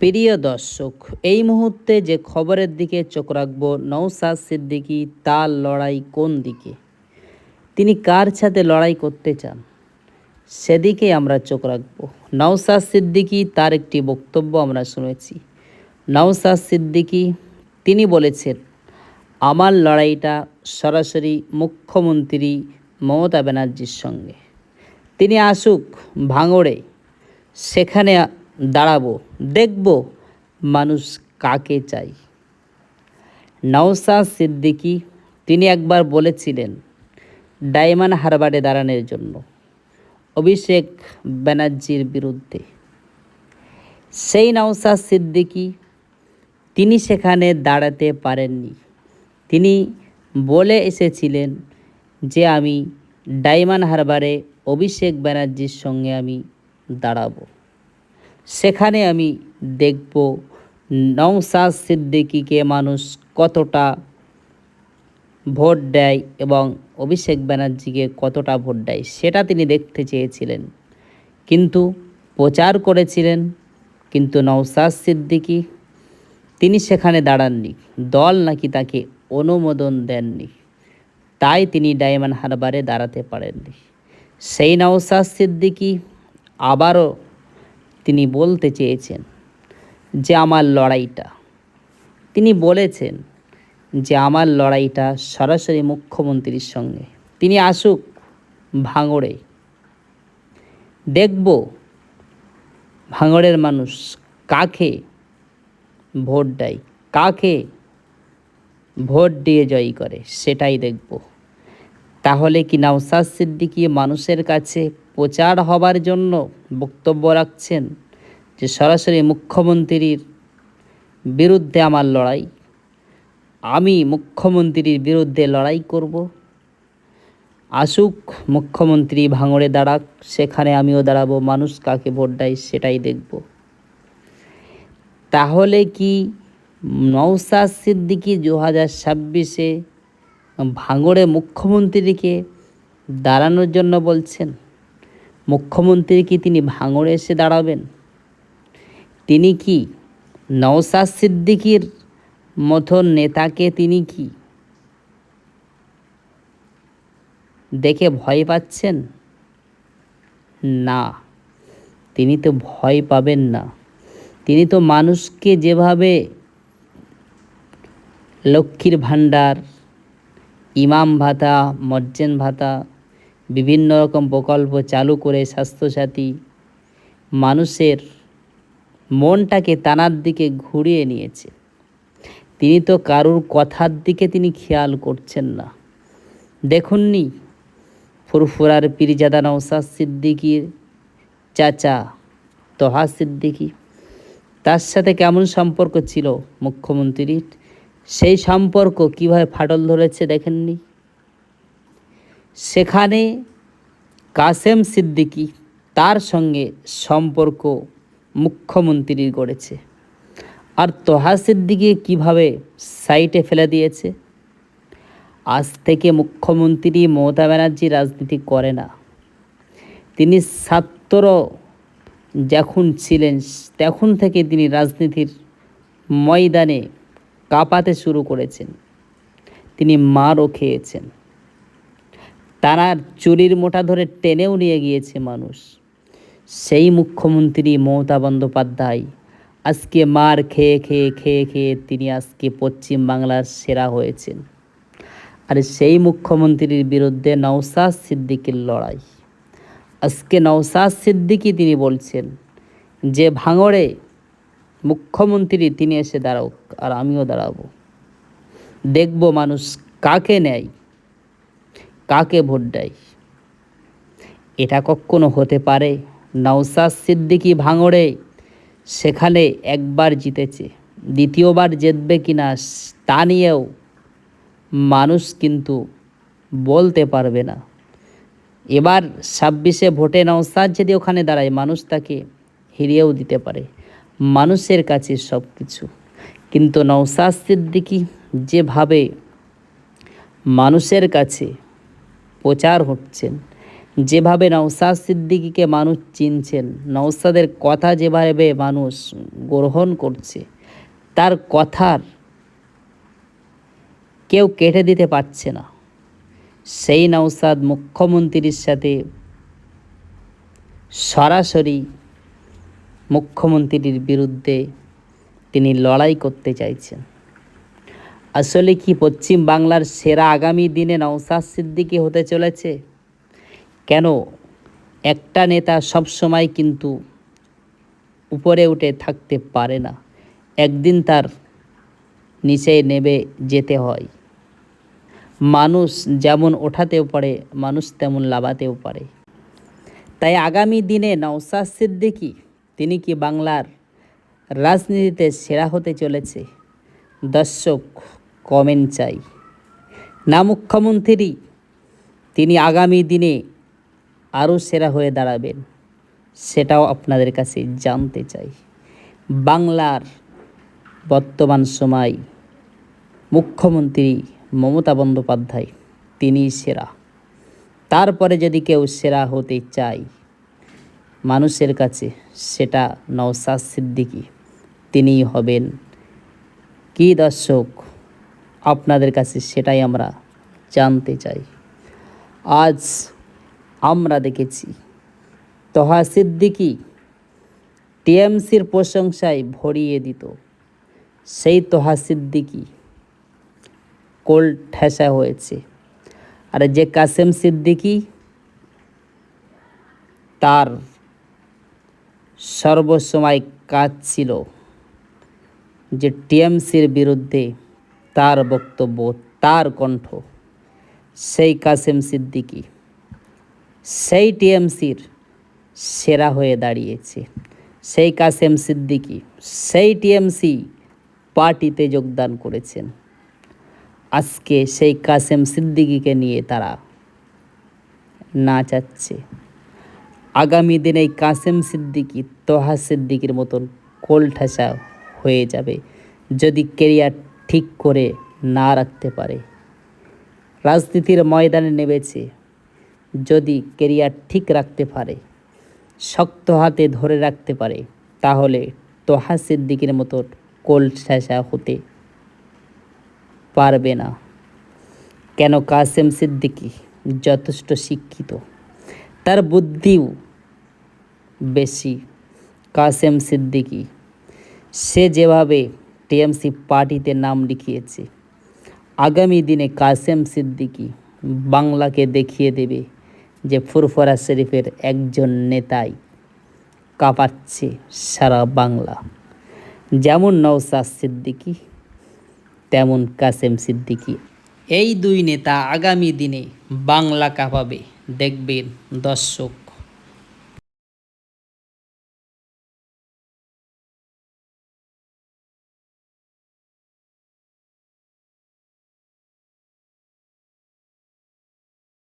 প্রিয় দর্শক, এই মুহূর্তে যে খবরের দিকে চোখ রাখব নৌসাদ সিদ্দিকী তার লড়াই কোন দিকে? তিনি কার সাথে লড়াই করতে চান? সেদিকে আমরা চোখ রাখব। নওসাদ সিদ্দিকী তার একটি বক্তব্য আমরা শুনেছি। নওসাদ সিদ্দিকী, তিনি বলেছেন, আমার লড়াইটা সরাসরি মুখ্যমন্ত্রী মমতা ব্যানার্জির সঙ্গে। তিনি আসুক ভাঙড়ে, সেখানে দাঁড়াবো, দেখব মানুষ কাকে চাই নওসাদ সিদ্দিকী, তিনি একবার বলেছিলেন, ডায়মন্ড হারবারে দাঁড়ানোর জন্য। অভিষেক ব্যানার্জির বিরুদ্ধে। সেই নওসাদ সিদ্দিকী, তিনি সেখানে দাঁড়াতে পারেননি। তিনি বলে এসেছিলেন যে, আমি ডায়মন্ড হারবারে অভিষেক ব্যানার্জির সঙ্গে আমি দাঁড়াবো। সেখানে আমি দেখব নওসাদ সিদ্দিকিকে মানুষ কতটা ভোট দেয় এবং অভিষেক ব্যানার্জিকে কতটা ভোট দেয়, সেটা তিনি দেখতে চেয়েছিলেন। কিন্তু প্রচার করেছিলেন, কিন্তু নওসাদ সিদ্দিকি, তিনি সেখানে দাঁড়াননি। দল নাকি তাকে অনুমোদন দেননি। তাই তিনি ডায়মন্ড হারবারে দাঁড়াতে পারেননি। সেই নওসাদ সিদ্দিকি আবারও তিনি বলতে চেয়েছেন যে আমার লড়াইটা। তিনি বলেছেন যে আমার লড়াইটা সরাসরি মুখ্যমন্ত্রীর সঙ্গে। তিনি আসুক ভাঙড়ে। দেখব ভাঙড়ের মানুষ কাকে ভোট দেয়, কাকে ভোট দিয়ে জয়ী করে, সেটাই দেখব। তাহলে কি নওসাদ সিদ্দিকি মানুষের কাছে প্রচার হবার জন্য বক্তব্য রাখছেন যে সরাসরি মুখ্যমন্ত্রীর বিরুদ্ধে আমার লড়াই। আমি মুখ্যমন্ত্রীর বিরুদ্ধে লড়াই করব। আসুক মুখ্যমন্ত্রী ভাঙড়ে দাঁড়াক, সেখানে আমিও দাঁড়াবো, মানুষ কাকে ভোট দেয় সেটাই দেখব। তাহলে কি নওসাদ সিদ্দিকি দু হাজার ছাব্বিশে ভাঙড়ে মুখ্যমন্ত্রীকে দাঁড়ানোর জন্য বলছেন? মুখ্যমন্ত্রী কি তিনি ভাঙড়ে এসে দাঁড়াবেন? তিনি কি নওসাদ সিদ্দিকির মতো নেতাকে তিনি কি দেখে ভয় পাচ্ছেন? না, তিনি তো ভয় পাবেন না। তিনি তো মানুষকে যেভাবে লক্ষ্মীর ভাণ্ডার, ইমাম ভাতা, মজ্জেন ভাতা বিভিন্ন রকম প্রকল্প চালু করে স্বাস্থ্যসাথী মানুষের মনটাকে তানার দিকে ঘুরিয়ে নিয়েছে। তিনি তো কারুর কথার দিকে তিনি খেয়াল করছেন না। দেখুননি ফুরফুরার পীরজাদা নৌসাদ সিদ্দিকির চাচা তোহা সিদ্দিকি। তার সাথে কেমন সম্পর্ক ছিল মুখ্যমন্ত্রীর? সেই সম্পর্ক কীভাবে ফাটল ধরেছে দেখেননি? সেখানে কাসেম সিদ্দিকি তার সঙ্গে সম্পর্ক মুখ্যমন্ত্রীর গড়েছে। আর তোহা সিদ্দিকি কীভাবে সাইটে ফেলে দিয়েছে? আজ থেকে মুখ্যমন্ত্রী মমতা ব্যানার্জি রাজনীতি করে না। তিনি ছাত্র যখন ছিলেন, তখন থেকে তিনি রাজনীতির ময়দানে কাঁপাতে শুরু করেছেন। তিনি মারও খেয়েছেন। তারার চুরির মোটা ধরে টেনেও নিয়ে গিয়েছে মানুষ। সেই মুখ্যমন্ত্রী মমতা বন্দ্যোপাধ্যায় আজকে মার খেয়ে খেয়ে খেয়ে খেয়ে তিনি আজকে পশ্চিম বাংলার সেরা হয়েছেন। আর সেই মুখ্যমন্ত্রীর বিরুদ্ধে নওসাদ সিদ্দিকির লড়াই। আজকে নওসাদ সিদ্দিকি তিনি বলছেন যে, ভাঙড়ে মুখ্যমন্ত্রী তিনি এসে দাঁড়াও আর আমিও দাঁড়াবো। দেখব মানুষ কাকে নেয়। কাকে ভোট দেয়? এটা কখনো হতে পারে নওসাদ সিদ্দিকি ভাঙড়ে, সেখানে একবার জিতেছে, দ্বিতীয়বার জিতবে কি না তা নিয়েও মানুষ কিন্তু বলতে পারবে না। এবার ছাব্বিশে ভোটে নওসাদ যদি ওখানে দাঁড়ায়, মানুষ তাকে হিরিয়েও দিতে পারে, মানুষের কাছে সব কিছু কিন্তু নওসাদ সিদ্দিকি যেভাবে মানুষের কাছে প্রচার হচ্ছেন। যেভাবে নওসাদ সিদ্দিকীকে মানুষ চিনছেন নওসাদের কথা যেভাবে মানুষ গ্রহণ করছে, তার কথার কেউ কেটে দিতে পারছে না। সেই নওসাদ মুখ্যমন্ত্রীর সাথে সরাসরি মুখ্যমন্ত্রীর বিরুদ্ধে তিনি লড়াই করতে চাইছেন। আসলে কি পশ্চিম বাংলার সেরা আগামী দিনে নওসাদ সিদ্দিকী হতে চলেছে? কেন? একটা নেতা সব সময় কিন্তু উপরে উঠে থাকতে পারে না। একদিন তার নিচে নেবে যেতে হয়। মানুষ যেমন ওঠাতেও পারে, মানুষ তেমন লাভাতেও পারে। তাই আগামী দিনে নওসাদ সিদ্দিকী, তিনি কি বাংলার রাজনীতিতে সেরা হতে চলেছে? দর্শক কমেন্ট চাই। না মুখ্যমন্ত্রী তিনি আগামী দিনে আরও সেরা হয়ে দাঁড়াবেন, সেটাও আপনাদের কাছে জানতে চাই। বাংলার বর্তমান সময় মুখ্যমন্ত্রী মমতা বন্দ্যোপাধ্যায় তিনিই সেরা। তারপরে যদি কেউ সেরা হতে চায়, মানুষের কাছে সেটা নওসাদ সিদ্দিকী, তিনিই হবেন। কি দর্শক আপনাদের কাছে সেটাই আমরা জানতে চাই। আজ আমরা দেখেছি, তহা সিদ্দিকী টিএমসির প্রশংসায় ভরিয়ে দিত। সেই তহা সিদ্দিকী কোল ঠেসা হয়েছে। আর যে কাসেম সিদ্দিকী, তার সর্বসময় কাজ ছিল যে টিএমসির বিরুদ্ধে তার বক্তব্য, তার কণ্ঠ। সেই কাসেম সিদ্দিকি, সেই টিএমসির সেরা হয়ে দাঁড়িয়েছে। সেই কাসেম সিদ্দিকি, সেই টিএমসি পার্টিতে যোগদান করেছেন। আজকে সেই কাসেম সিদ্দিকিকে নিয়ে তারা নাচাচ্ছে। আগামী দিনে এই কাসেম সিদ্দিকী, তোহা সিদ্দিকির মতন কোলঠাসা হয়ে যাবে। যদি কেরিয়ার ঠিক করে না রাখতে পারে। রাজনীতির ময়দানে নেমেছে। যদি কেরিয়ার ঠিক রাখতে পারে, শক্ত হাতে ধরে রাখতে পারে, তাহলে তোহা সিদ্দিকির মতো কোলঠাসা হতে পারবে না। কেন কাসেম সিদ্দিকি যথেষ্ট শিক্ষিত? তার বুদ্ধিও বেশি। কাসেম সিদ্দিকি, সে যেভাবে টিএমসি পার্টিতে নাম লিখিয়েছে। আগামী দিনে কাসেম সিদ্দিকী বাংলাকে দেখিয়ে দেবে যে ফুরফরা শরীফের একজন নেতাই কাঁপাচ্ছে সারা বাংলা। যেমন নওসাদ সিদ্দিকী, তেমন কাসেম সিদ্দিকী। এই দুই নেতা আগামী দিনে বাংলা কাঁপাবে, দেখবেন দর্শক।